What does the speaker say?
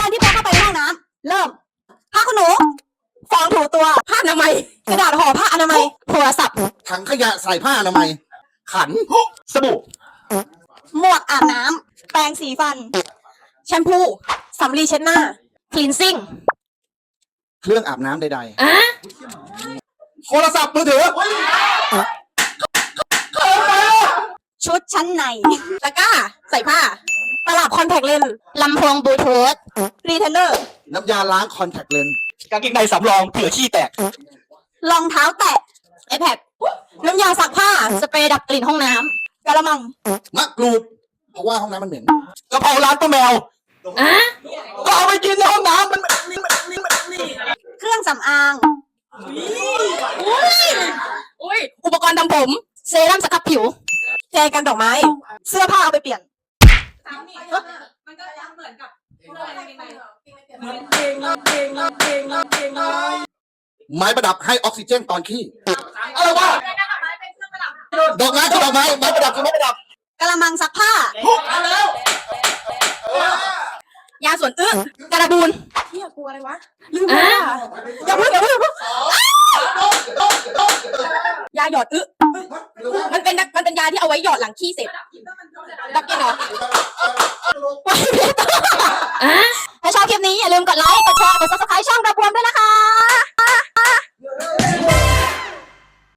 การที่พกเข้าไปในห้องน้ำเริ่มผ้าขนหนูฟองถูตัวผ้าอนามัยกระดาษห่อผ้าอนามัยโทรศัพท์ ถังขยะใส่ผ้าอนามัย ขันสบู่หมวกอาบน้ำแปรงสีฟัน แชมพูสำลีเช็ดหน้า คลีนซิ่ง เครื่องอาบน้ำใดๆโทรศัพท์มือถือ ชุดชั้นในตะกร้า ใส่ผ้า ตลับคอนแทคเลนส์ลำโพงบลูทูธ รีเทนเนอร์ น้ำยาล้างคอนแทคเลนส์กางเกงในสำรองเผื่อขี้แตก รองเท้าแตะ iPad น้ำยาซักผ้า สเปรย์ดับกลิ่นห้องน้ำกระมังมะกรูดเพราะว่าห้องน้ำมันเหม็นกะเพราร้านป้าแมวก็เอาไปกินในห้องน้ำมันเครื่องสำอางอุ้ยอุปกรณ์ทำผม เซรั่มสครับผิว แจกันดอกไม้ เสื้อผ้าเอาไปเปลี่ยน มันก็ยังเหมือนกับ ไม้ประดับให้ออกซิเจนตอนขี้อะไรวะดอกไม้คือดอกไม้ไม้ประดับคือไม้ประดับกระมังซักผ้ายาส่วนอึ้งกระบูนเฮียกูอะไรวะลืมไปอะอย่าเพิ่งอย่าเพิ่งอย่าเพิ่งยาหยอดอึมันเป็นมันเป็นยาที่เอาไว้หยอดหลังขี้เสร็จดับกินเหรอี้อย่าลืมกดไลค์ กดแชร์ กดซับสไครต์ช่องด